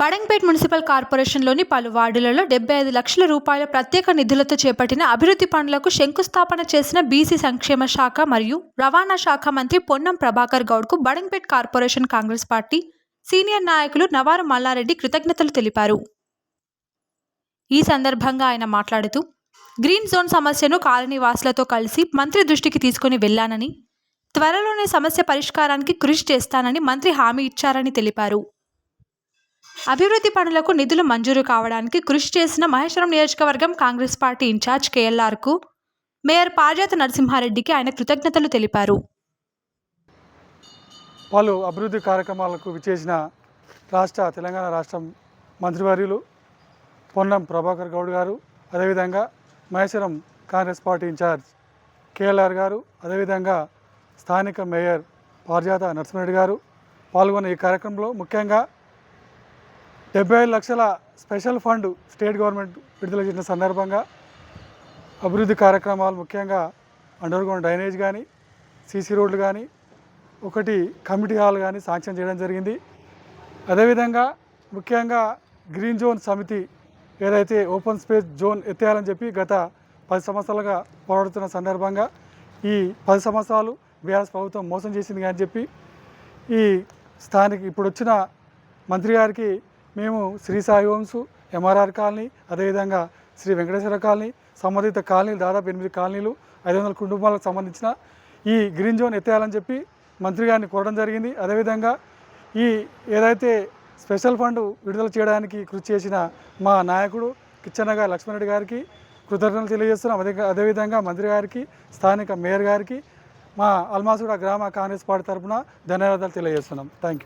Badangpet municipal కార్పొరేషన్లోని పలు వార్డులలో డెబ్బై ఐదు లక్షల రూపాయల ప్రత్యేక నిధులతో చేపట్టిన అభివృద్ధి పనులకు శంకుస్థాపన చేసిన బీసీ సంక్షేమ శాఖ మరియు రవాణా శాఖ మంత్రి Ponnam Prabhakar గౌడ్కు Badangpet corporation Congress party senior నాయకులు నవారు మల్లారెడ్డి కృతజ్ఞతలు తెలిపారు. ఈ సందర్భంగా ఆయన మాట్లాడుతూ గ్రీన్ జోన్ సమస్యను కాలనీవాసులతో కలిసి మంత్రి దృష్టికి తీసుకుని వెళ్ళానని త్వరలోనే సమస్య పరిష్కారానికి కృషి చేస్తానని మంత్రి హామీ ఇచ్చారని తెలిపారు. అభివృద్ధి పనులకు నిధులు మంజూరు కావడానికి కృషి చేసిన మహేశ్వరం నియోజకవర్గం కాంగ్రెస్ పార్టీ ఇన్ఛార్జ్ కేఎల్ఆర్కు మేయర్ పార్జాత నరసింహారెడ్డికి ఆయన కృతజ్ఞతలు తెలిపారు. పలు అభివృద్ధి కార్యక్రమాలకు విచేసిన రాష్ట్ర తెలంగాణ రాష్ట్రం మంత్రివర్యులు పొన్నం ప్రభాకర్ గౌడ్ గారు అదేవిధంగా Maheshwaram Congress party incharge KLR గారు అదేవిధంగా స్థానిక మేయర్ పారిజాత నరసింహారెడ్డి గారు పాల్గొన్న ఈ కార్యక్రమంలో ముఖ్యంగా డెబ్బై ఐదు లక్షల స్పెషల్ ఫండ్ స్టేట్ గవర్నమెంట్ విడుదల చేసిన సందర్భంగా అభివృద్ధి కార్యక్రమాలు ముఖ్యంగా అండర్ గ్రౌండ్ డ్రైనేజ్ కానీ సీసీ రోడ్లు కానీ ఒకటి కమిటీ హాల్ కానీ శాంక్షన్ చేయడం జరిగింది. అదేవిధంగా ముఖ్యంగా గ్రీన్ జోన్ సమితి ఏదైతే ఓపెన్ స్పేస్ జోన్ ఎత్తేయాలని చెప్పి గత పది సంవత్సరాలుగా పోరాడుతున్న సందర్భంగా ఈ పది సంవత్సరాలు బీఆర్ఎస్ ప్రభుత్వం మోసం చేసింది కానీ చెప్పి ఈ స్థానిక ఇప్పుడు వచ్చిన మంత్రి గారికి మేము Sri Sai homes MRR colony అదేవిధంగా శ్రీ వెంకటేశ్వర కాలనీ సంబంధిత కాలనీలు దాదాపు ఎనిమిది కాలనీలు ఐదు వందల కుటుంబాలకు సంబంధించిన ఈ గ్రీన్ జోన్ ఎత్తేయాలని చెప్పి మంత్రి గారిని కోరడం జరిగింది. అదేవిధంగా ఈ ఏదైతే స్పెషల్ ఫండ్ విడుదల చేయడానికి కృషి చేసిన మా నాయకుడు కిచ్చన్నగా లక్ష్మణరెడ్డి గారికి కృతజ్ఞతలు తెలియజేస్తున్నాం. అదే అదేవిధంగా మంత్రి గారికి స్థానిక మేయర్ గారికి మా అల్మాసుడ గ్రామ కాంగ్రెస్ పార్టీ తరఫున ధన్యవాదాలు తెలియజేస్తున్నాం. Thank you